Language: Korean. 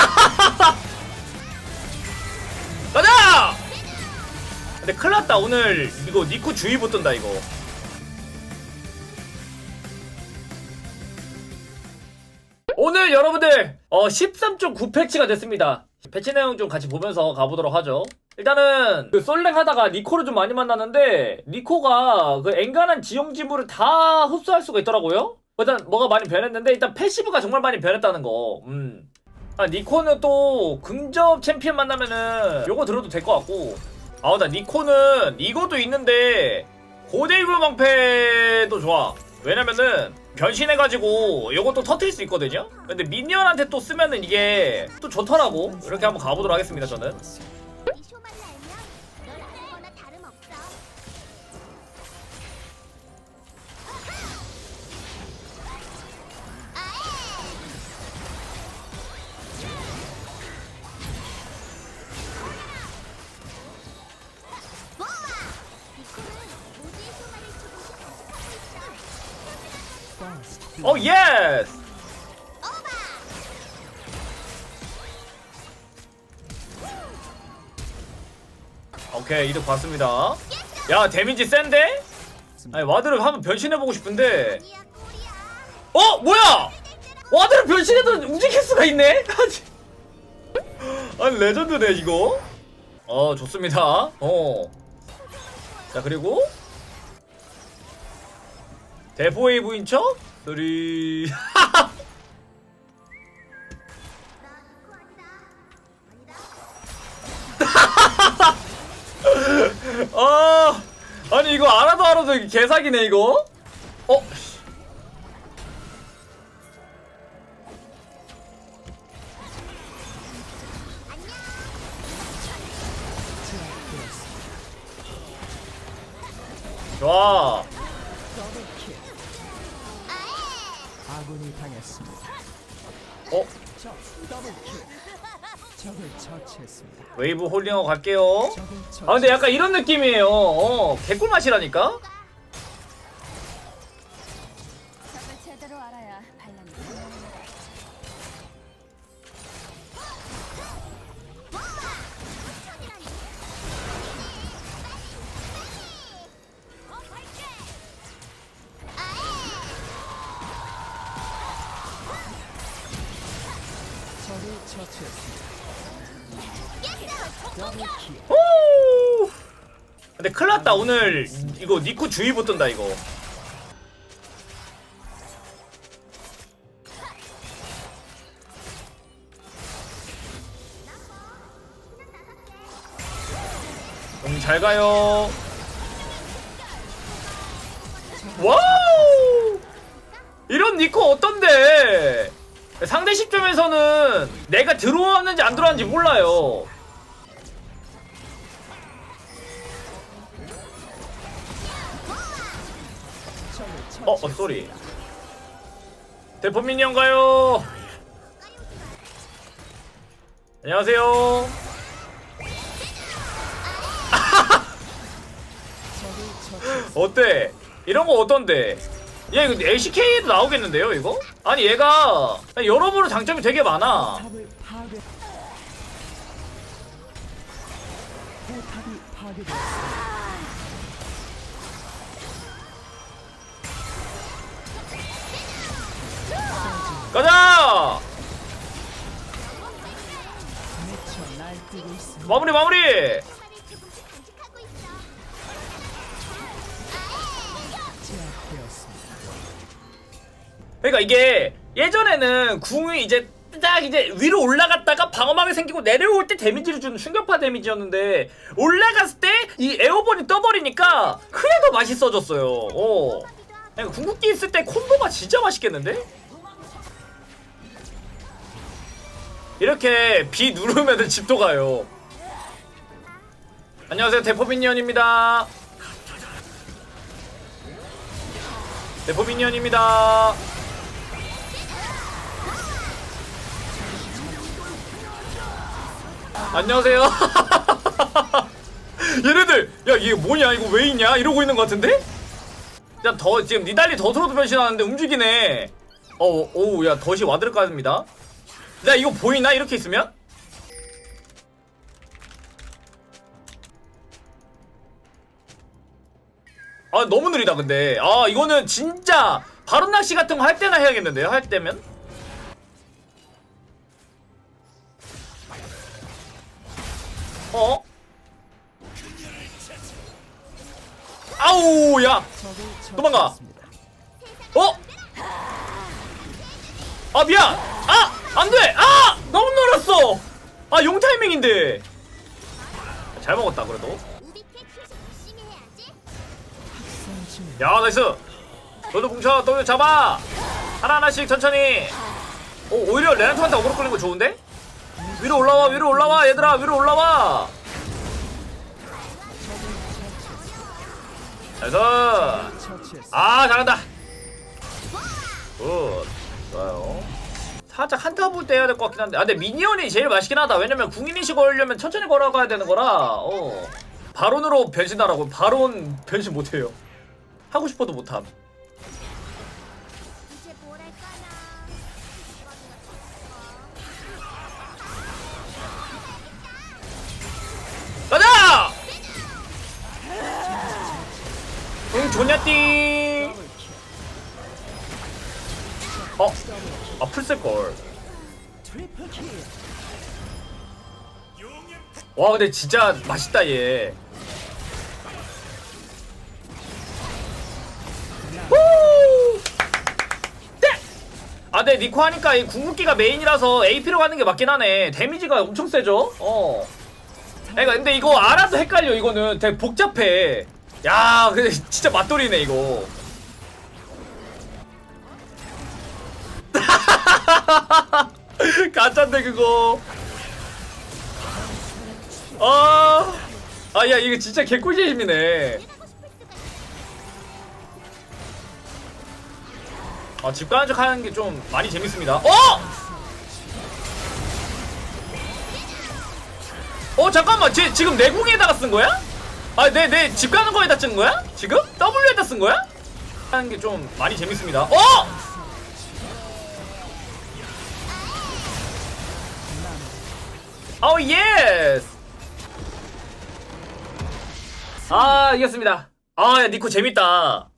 가자! 근데 큰일 났다. 오늘 이거 니코 주의 붙든다 이거. 오늘 여러분들 어 13.9 패치가 됐습니다. 패치 내용 좀 같이 보면서 가보도록 하죠. 일단은 그 솔랭 하다가 니코를 좀 많이 만났는데 니코가 그 엔간한 지형 지물을 다 흡수할 수가 있더라고요. 일단 뭐가 많이 변했는데 일단 패시브가 정말 많이 변했다는 거. 음. 아, 니코는 또 근접 챔피언 만나면은 요거 들어도 될 것 같고. 아우 나 니코는 이것도 있는데 고데이브 방패도 좋아. 왜냐면은 변신해가지고 요것도 터트릴 수 있거든요? 근데 미니언한테 또 쓰면은 이게 또 좋더라고. 이렇게 한번 가보도록 하겠습니다 저는 있어. 어 예스! 오케이 이득 봤습니다 야 데미지 센데? 아니 와드를 한번 변신해보고 싶은데. 어 뭐야 와드를 변신해도 움직일 수가 있네 아니 레전드네 이거 어 좋습니다 어자 그리고 대포웨이브인 척 소리. 아 아니 이거 알아도 알아도 개사기네 이거 어 씨. 좋아 당했습니다. 어 적. 적을 처치했습니다. 웨이브 홀링하고 갈게요 적을 처치. 아 근데 약간 이런 느낌이에요 어 개꿀 맛이라니까 적을 처치했습니다. 근데 큰일 났다. 오늘 이거 니코 주의 붙든다 이거. 음, 잘 가요. 와우! 이런 니코 어떤데 상대 시점에서는 내가 들어왔는지 안 들어왔는지 몰라요. 어, 어, 쏘리. 대포 미니언가요? 안녕하세요. 어때? 이런 거 어떤데? 얘 이거 LCK에도 나오겠는데요, 이거? 아니, 얘가 여러모로 장점이 되게 많아. 가자! 마무리, 마무리! 그러니까 이게 예전에는 궁이 이제 딱 이제 위로 올라갔다가 방어막이 생기고 내려올 때 데미지를 주는 충격파 데미지였는데 올라갔을 때 이 에어본이 떠버리니까 그게 더 맛있어졌어요. 어. 그러니까 궁극기 있을 때 콤보가 진짜 맛있겠는데? 이렇게 B 누르면 집도 가요. 안녕하세요 대포미니언입니다. 대포미니언입니다. 안녕하세요. 얘네들, 야 이게 뭐냐? 이거 왜 있냐? 이러고 있는 것 같은데? 야 더 지금 니달리 더스로도 변신하는데 움직이네. 어, 오, 야 덫이 와드를 까집니다. 나 이거 보이나 이렇게 있으면? 아 너무 느리다 근데 아 이거는 진짜 바로 낚시 같은 거 할 때나 해야겠는데요 할 때면 어? 아우 야! 도망가. 어? 아 미안! 아! 안돼! 아! 너무 놀랐어! 아 용 타이밍인데! 잘 먹었다 그래도. 야 나이스! 너도 뭉쳐 너도 잡아! 하나하나씩 천천히. 오 오히려 레나토한테 어그로 끌린 거 좋은데? 위로 올라와 위로 올라와 얘들아 위로 올라와. 처치했습니다. 아 잘한다. 굿. 좋아요. 살짝 한타 볼 때 해야 될 것 같긴 한데. 아 근데 미니언이 제일 맛있긴 하다. 왜냐면 궁인이시 걸려면 천천히 걸어가야 되는 거라. 어. 바론으로 변신하라고. 바론 변신 못해요. 하고 싶어도 못함 응 좋냐띠 어? 아 풀쓸걸. 와 근데 진짜 맛있다 얘 후! 네! 아 근데 니코 하니까 이 궁극기가 메인이라서 AP로 가는 게 맞긴 하네 데미지가 엄청 세죠? 어 그러니까 근데 이거 알아도 헷갈려 이거는 되게 복잡해 야 근데 진짜 맛돌이네 이거 가짠데 그거 아, 아, 야, 이거 진짜 개꿀잼이네. 아, 집 가는 척 하는 게 좀 많이 재밌습니다. 어! 어, 잠깐만. 쟤 지금 내 궁에다가 쓴 거야? 아, 내, 내 집 가는 거에다 쓴 거야? 지금? W에다 쓴 거야? 하는 게 좀 많이 재밌습니다. 어! 어, 예스! 아, 이겼습니다. 아, 야, 니코 재밌다.